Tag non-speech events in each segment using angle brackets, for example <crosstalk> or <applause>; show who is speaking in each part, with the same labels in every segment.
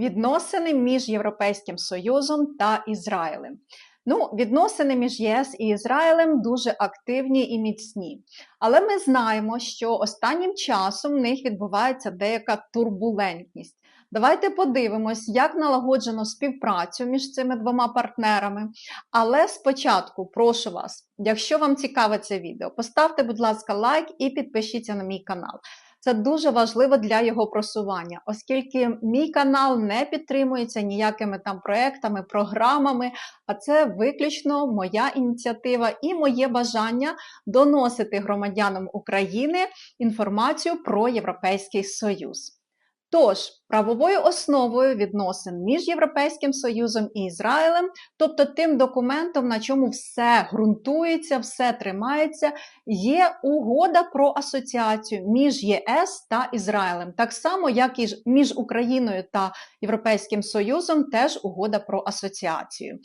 Speaker 1: Відносини між Європейським Союзом та Ізраїлем. Ну, відносини між ЄС і Ізраїлем дуже активні і міцні. Але ми знаємо, що останнім часом в них відбувається деяка турбулентність. Давайте подивимось, як налагоджено співпрацю між цими двома партнерами. Але спочатку прошу вас, якщо вам цікаве це відео, поставте, будь ласка, лайк і підпишіться на мій канал. Це дуже важливо для його просування, оскільки мій канал не підтримується ніякими там проектами, програмами, а це виключно моя ініціатива і моє бажання доносити громадянам України інформацію про Європейський Союз. Тож, правовою основою відносин між Європейським Союзом і Ізраїлем, тобто тим документом, на чому все ґрунтується, все тримається, є угода про асоціацію між ЄС та Ізраїлем, так само, як і між Україною та Європейським Союзом, теж угода про асоціацію.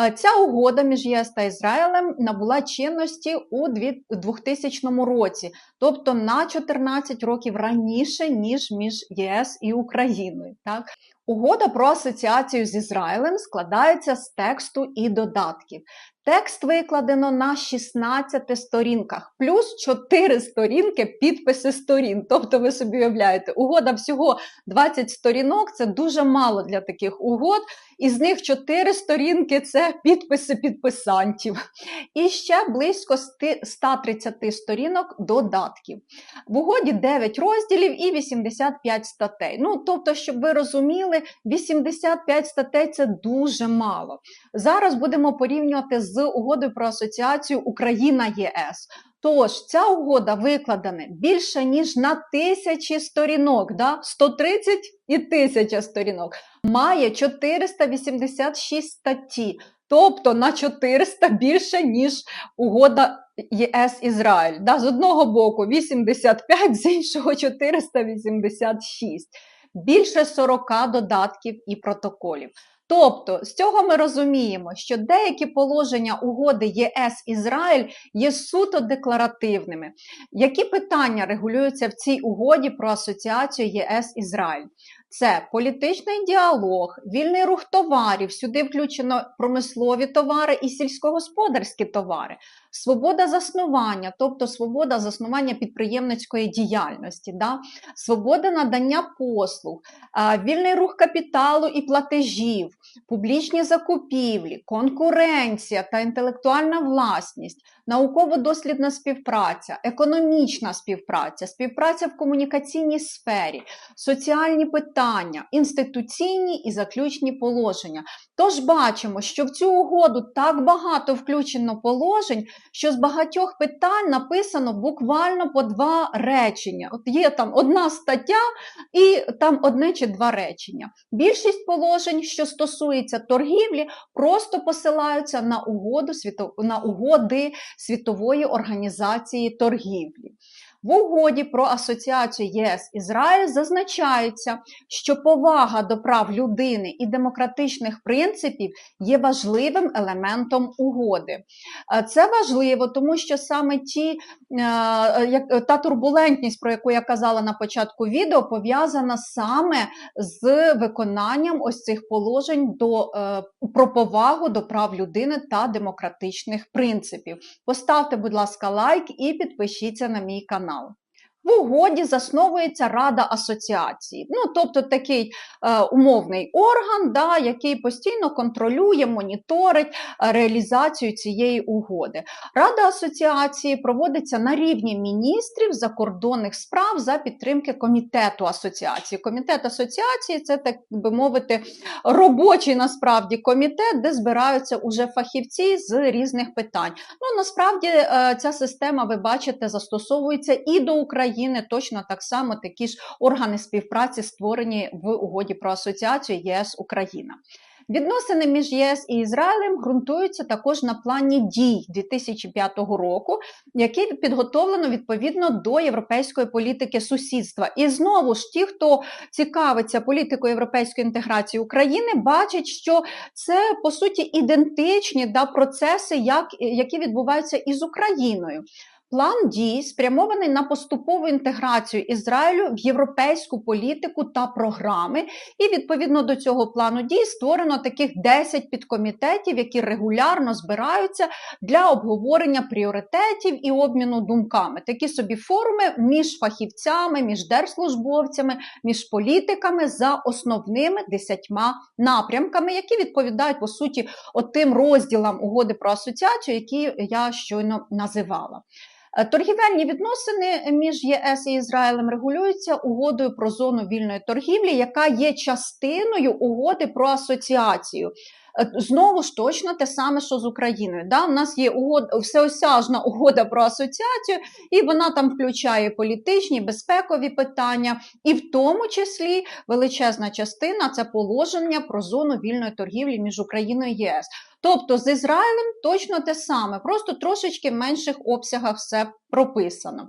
Speaker 1: Е, ця угода між ЄС та Ізраїлем набула чинності у 2000 році, тобто на 14 років раніше, ніж між ЄС і Україною. Так? Угода про асоціацію з Ізраїлем складається з тексту і додатків. Текст викладено на 16 сторінках, плюс 4 сторінки підписи сторін. Тобто, ви собі уявляєте, угода всього 20 сторінок це дуже мало для таких угод. Із них 4 сторінки це підписи підписантів. І ще близько 130 сторінок додатків. В угоді 9 розділів і 85 статей. Ну, тобто, щоб ви розуміли, 85 статей це дуже мало. Зараз будемо порівнювати з угодою про асоціацію Україна-ЄС. Тож, ця угода викладена більше, ніж на тисячі сторінок, да? 130 і тисяча сторінок, має 486 статті, тобто на 400 більше, ніж угода ЄС Ізраїль. Да? З одного боку 85, з іншого 486. Більше 40 додатків і протоколів. Тобто з цього ми розуміємо, що деякі положення угоди ЄС Ізраїль є суто декларативними. Які питання регулюються в цій угоді про асоціацію ЄС Ізраїль? Це політичний діалог, вільний рух товарів, сюди включено промислові товари і сільськогосподарські товари, свобода заснування, тобто свобода заснування підприємницької діяльності, да? свобода надання послуг, вільний рух капіталу і платежів, публічні закупівлі, конкуренція та інтелектуальна власність, науково-дослідна співпраця, економічна співпраця, співпраця в комунікаційній сфері, соціальні питання, інституційні і заключні положення. Тож бачимо, що в цю угоду так багато включено положень, що з багатьох питань написано буквально по два речення. От є там одна стаття і там одне чи два речення. Більшість положень, що стосується торгівлі, просто посилаються на угоду на угоди Світової організації торгівлі. В угоді про асоціацію ЄС Ізраїль зазначається, що повага до прав людини і демократичних принципів є важливим елементом угоди. Е, це важливо, тому що саме ті, е, та турбулентність, про яку я казала на початку відео, пов'язана саме з виконанням ось цих положень до, е, про повагу до прав людини та демократичних принципів. Поставте, будь ласка, лайк і підпишіться на мій канал. now В угоді засновується Рада асоціації, ну тобто такий е, умовний орган, да, який постійно контролює, моніторить е, реалізацію цієї угоди. Рада асоціації проводиться на рівні міністрів закордонних справ за підтримки комітету асоціації. Комітет асоціації це так би мовити робочий насправді комітет, де збираються уже фахівці з різних питань. Ну насправді е, ця система, ви бачите, застосовується і до України. України точно так само такі ж органи співпраці створені в угоді про асоціацію ЄС Україна. Відносини між ЄС і Ізраїлем ґрунтуються також на плані дій 2005 року, який підготовлено відповідно до європейської політики сусідства. І знову ж ті, хто цікавиться політикою європейської інтеграції України, бачать, що це по суті ідентичні да, процеси, як, які відбуваються із Україною. План дій спрямований на поступову інтеграцію Ізраїлю в європейську політику та програми. І відповідно до цього плану дій створено таких 10 підкомітетів, які регулярно збираються для обговорення пріоритетів і обміну думками. Такі собі форуми між фахівцями, між держслужбовцями, між політиками за основними десятьма напрямками, які відповідають по суті тим розділам угоди про асоціацію, які я щойно називала. Е, торгівельні відносини між ЄС і Ізраїлем регулюються угодою про зону вільної торгівлі, яка є частиною угоди про асоціацію. Е, знову ж точно те саме, що з Україною. Да? У нас є угод, всеосяжна угода про асоціацію, і вона там включає політичні, безпекові питання, і в тому числі величезна частина це положення про зону вільної торгівлі між Україною і ЄС. Тобто з Ізраїлем точно те саме, просто трошечки в менших обсягах все прописано.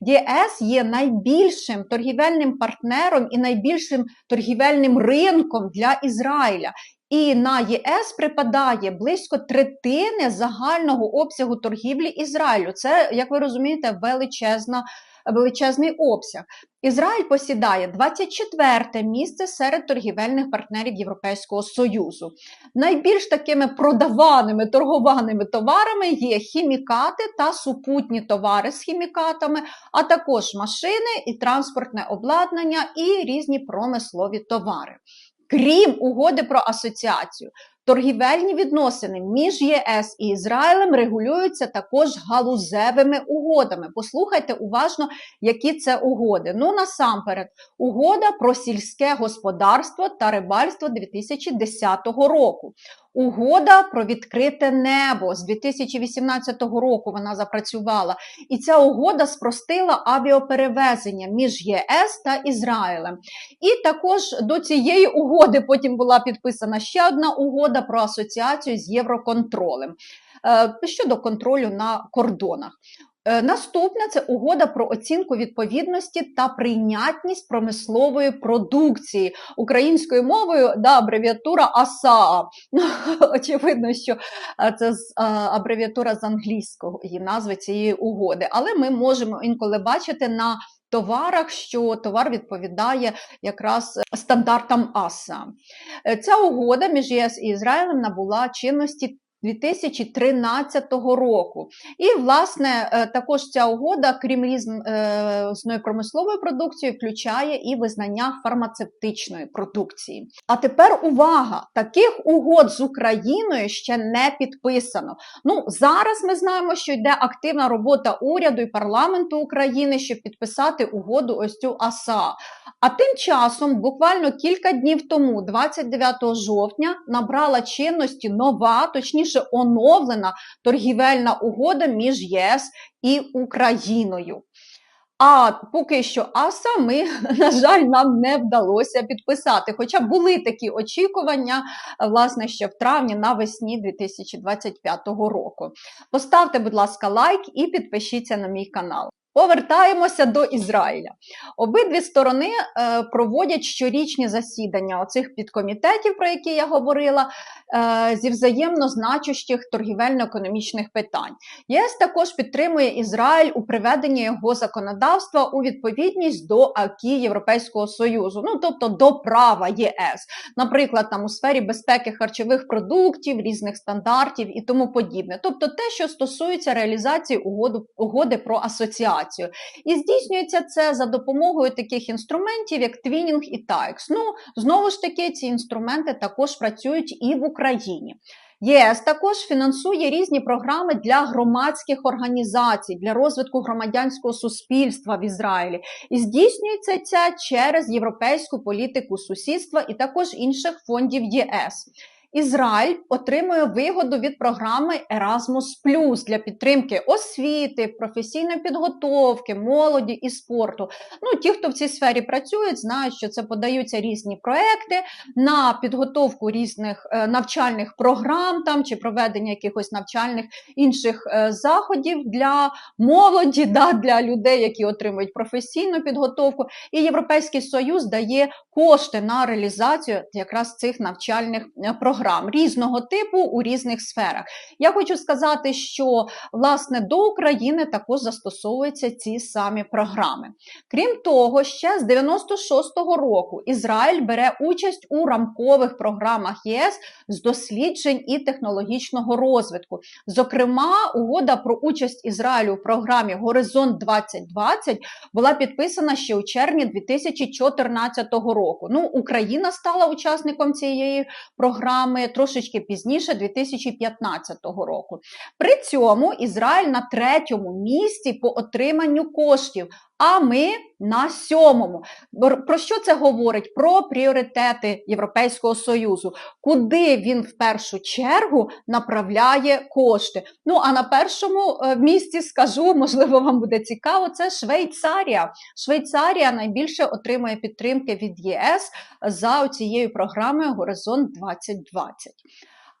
Speaker 1: ЄС є найбільшим торгівельним партнером і найбільшим торгівельним ринком для Ізраїля. І на ЄС припадає близько третини загального обсягу торгівлі Ізраїлю. Це, як ви розумієте, величезна. Величезний обсяг. Ізраїль посідає 24 місце серед торгівельних партнерів Європейського Союзу. Найбільш такими продаваними торгованими товарами є хімікати та супутні товари з хімікатами, а також машини і транспортне обладнання і різні промислові товари крім угоди про асоціацію. Торгівельні відносини між ЄС і Ізраїлем регулюються також галузевими угодами. Послухайте уважно, які це угоди. Ну, насамперед, угода про сільське господарство та рибальство 2010 року. Угода про відкрите небо з 2018 року вона запрацювала, і ця угода спростила авіаперевезення між ЄС та Ізраїлем. І також до цієї угоди потім була підписана ще одна угода про асоціацію з Євроконтролем е, щодо контролю на кордонах. Е, наступне це угода про оцінку відповідності та прийнятність промислової продукції українською мовою да, абревіатура АСАА. <laughs> Очевидно, що е, це абревіатура з англійського її назви цієї угоди, але ми можемо інколи бачити на Товарах, що товар відповідає якраз стандартам АСА. Е, ця угода між ЄС і Ізраїлем набула чинності 2013 року. І, власне, е, також ця угода, крім різної промислової продукції, включає і визнання фармацевтичної продукції. А тепер увага! Таких угод з Україною ще не підписано. Ну, Зараз ми знаємо, що йде активна робота уряду і парламенту України, щоб підписати угоду ось цю АСА. А тим часом, буквально кілька днів тому, 29 жовтня, набрала чинності нова, точніше, оновлена торгівельна угода між ЄС і Україною. А поки що АСА ми, <laughs> на жаль, нам не вдалося підписати. Хоча були такі очікування, власне, ще в травні навесні 2025 року. Поставте, будь ласка, лайк і підпишіться на мій канал. Повертаємося до Ізраїля. Обидві сторони е, проводять щорічні засідання оцих підкомітетів, про які я говорила, е, зі взаємно значущих торгівельно-економічних питань. ЄС також підтримує Ізраїль у приведенні його законодавства у відповідність до АКІ Європейського Союзу, ну тобто до права ЄС, наприклад, там у сфері безпеки харчових продуктів, різних стандартів і тому подібне. Тобто те, що стосується реалізації угоду, угоди про асоціацію інформацію. І здійснюється це за допомогою таких інструментів, як Twinning і TAEX. Ну, знову ж таки, ці інструменти також працюють і в Україні. ЄС також фінансує різні програми для громадських організацій, для розвитку громадянського суспільства в Ізраїлі. І здійснюється це через європейську політику сусідства і також інших фондів ЄС. Ізраїль отримує вигоду від програми Erasmus для підтримки освіти, професійної підготовки, молоді і спорту. Ну, Ті, хто в цій сфері працюють, знають, що це подаються різні проекти на підготовку різних е, навчальних програм там чи проведення якихось навчальних інших е, заходів для молоді, <laughs> да, для людей, які отримують професійну підготовку. І Європейський Союз дає кошти на реалізацію якраз цих навчальних е, програм програм різного типу у різних сферах. Я хочу сказати, що власне до України також застосовуються ці самі програми. Крім того, ще з 96-го року Ізраїль бере участь у рамкових програмах ЄС з досліджень і технологічного розвитку. Зокрема, угода про участь Ізраїлю у програмі Горизонт 2020 була підписана ще у червні 2014 року. Ну, Україна стала учасником цієї програми трошечки пізніше, 2015 року. При цьому Ізраїль на третьому місці по отриманню коштів. А ми на сьомому. Про що це говорить? Про пріоритети Європейського Союзу, куди він в першу чергу направляє кошти. Ну а на першому е, місці скажу, <laughs> можливо, вам буде цікаво, це Швейцарія. Швейцарія найбільше отримує підтримки від ЄС за цією програмою Горизонт 2020.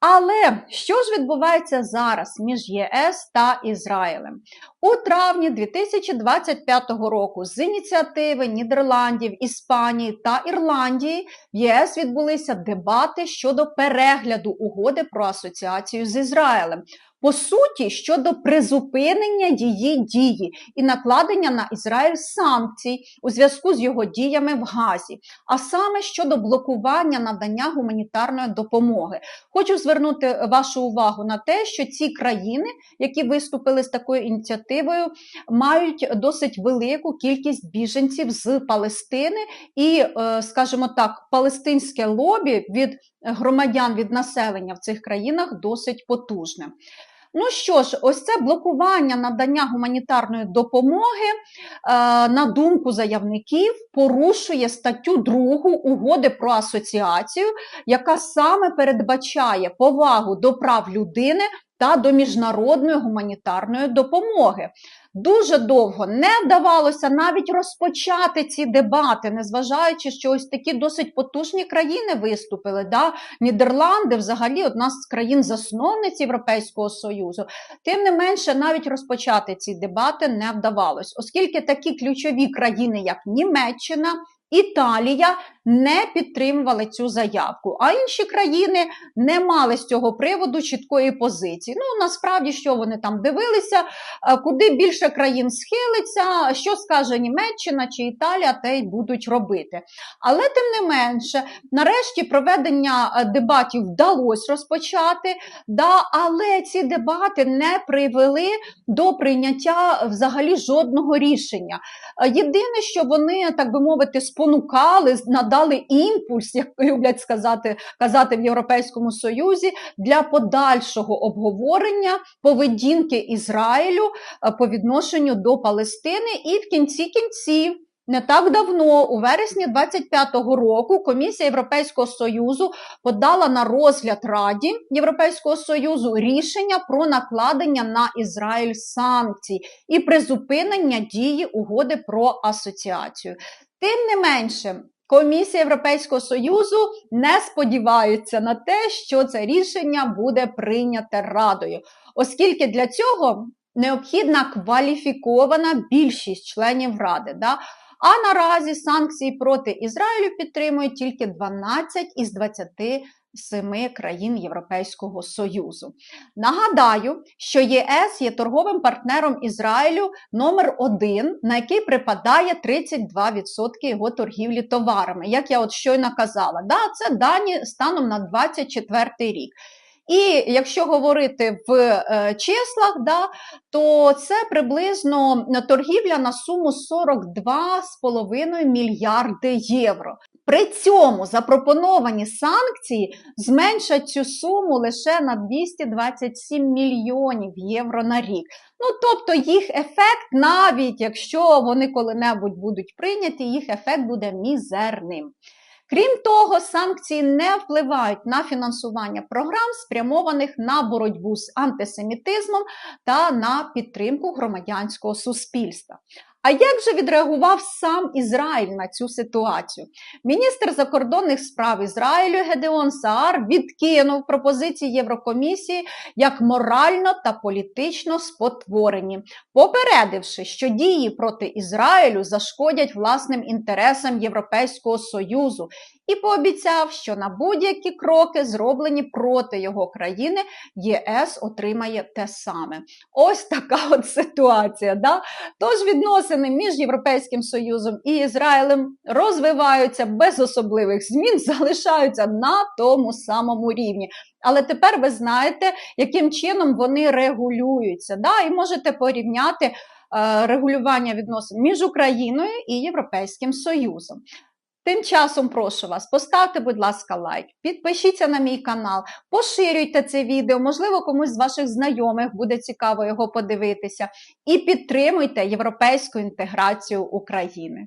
Speaker 1: Але що ж відбувається зараз між ЄС та Ізраїлем? У травні 2025 року з ініціативи Нідерландів, Іспанії та Ірландії в ЄС відбулися дебати щодо перегляду угоди про асоціацію з Ізраїлем по суті щодо призупинення її дії і накладення на Ізраїль санкцій у зв'язку з його діями в Газі, а саме щодо блокування надання гуманітарної допомоги. Хочу звернути вашу увагу на те, що ці країни, які виступили з такою ініціативою, мають досить велику кількість біженців з Палестини і, е, скажімо так, палестинське лобі від громадян від населення в цих країнах досить потужне. Ну що ж, ось це блокування надання гуманітарної допомоги, е, на думку заявників, порушує статтю 2 угоди про асоціацію, яка саме передбачає повагу до прав людини та до міжнародної гуманітарної допомоги. Дуже довго не вдавалося навіть розпочати ці дебати, незважаючи, що ось такі досить потужні країни виступили. Да? Нідерланди, взагалі, одна з країн-засновниць Європейського Союзу. Тим не менше, навіть розпочати ці дебати не вдавалось, оскільки такі ключові країни, як Німеччина, Італія не підтримували цю заявку, а інші країни не мали з цього приводу чіткої позиції. Ну насправді, що вони там дивилися, е, куди більше країн схилиться, що скаже Німеччина чи Італія, те й будуть робити. Але тим не менше, нарешті проведення е, дебатів вдалося розпочати, да, але ці дебати не привели до прийняття взагалі жодного рішення. Е, єдине, що вони, так би мовити, спонукали, надали імпульс, як люблять сказати, казати в Європейському Союзі, для подальшого обговорення поведінки Ізраїлю е, по відношенню до Палестини, і в кінці кінців. Не так давно, у вересні 25-го року, Комісія Європейського Союзу подала на розгляд Раді Європейського Союзу рішення про накладення на Ізраїль санкцій і призупинення дії угоди про асоціацію. Тим не менше, Комісія Європейського Союзу не сподівається на те, що це рішення буде прийняте Радою, оскільки для цього необхідна кваліфікована більшість членів Ради. Да? А наразі санкції проти Ізраїлю підтримують тільки 12 із 20 семи країн Європейського Союзу. Нагадаю, що ЄС є торговим партнером Ізраїлю номер один, на який припадає 32% його торгівлі товарами. Як я от щойно казала, да, це дані станом на 24 рік. І якщо говорити в е, числах, да, то це приблизно торгівля на суму 42,5 мільярди євро. При цьому запропоновані санкції зменшать цю суму лише на 227 мільйонів євро на рік. Ну, тобто їх ефект, навіть якщо вони коли-небудь будуть прийняті, їх ефект буде мізерним. Крім того, санкції не впливають на фінансування програм, спрямованих на боротьбу з антисемітизмом та на підтримку громадянського суспільства. А як же відреагував сам Ізраїль на цю ситуацію? Міністр закордонних справ Ізраїлю Гедеон Саар відкинув пропозиції Єврокомісії як морально та політично спотворені, попередивши, що дії проти Ізраїлю зашкодять власним інтересам Європейського Союзу і пообіцяв, що на будь-які кроки, зроблені проти його країни, ЄС отримає те саме. Ось така <laughs> от ситуація. Да? Тож відносини між Європейським Союзом і Ізраїлем розвиваються без особливих змін, <laughs> залишаються на тому самому рівні. Але тепер ви знаєте, яким чином вони регулюються. Да? І можете порівняти е, регулювання відносин між Україною і Європейським Союзом. Тим часом прошу вас, поставте, будь ласка, лайк, підпишіться на мій канал, поширюйте це відео, можливо, комусь з ваших знайомих буде цікаво його подивитися, і підтримуйте європейську інтеграцію України.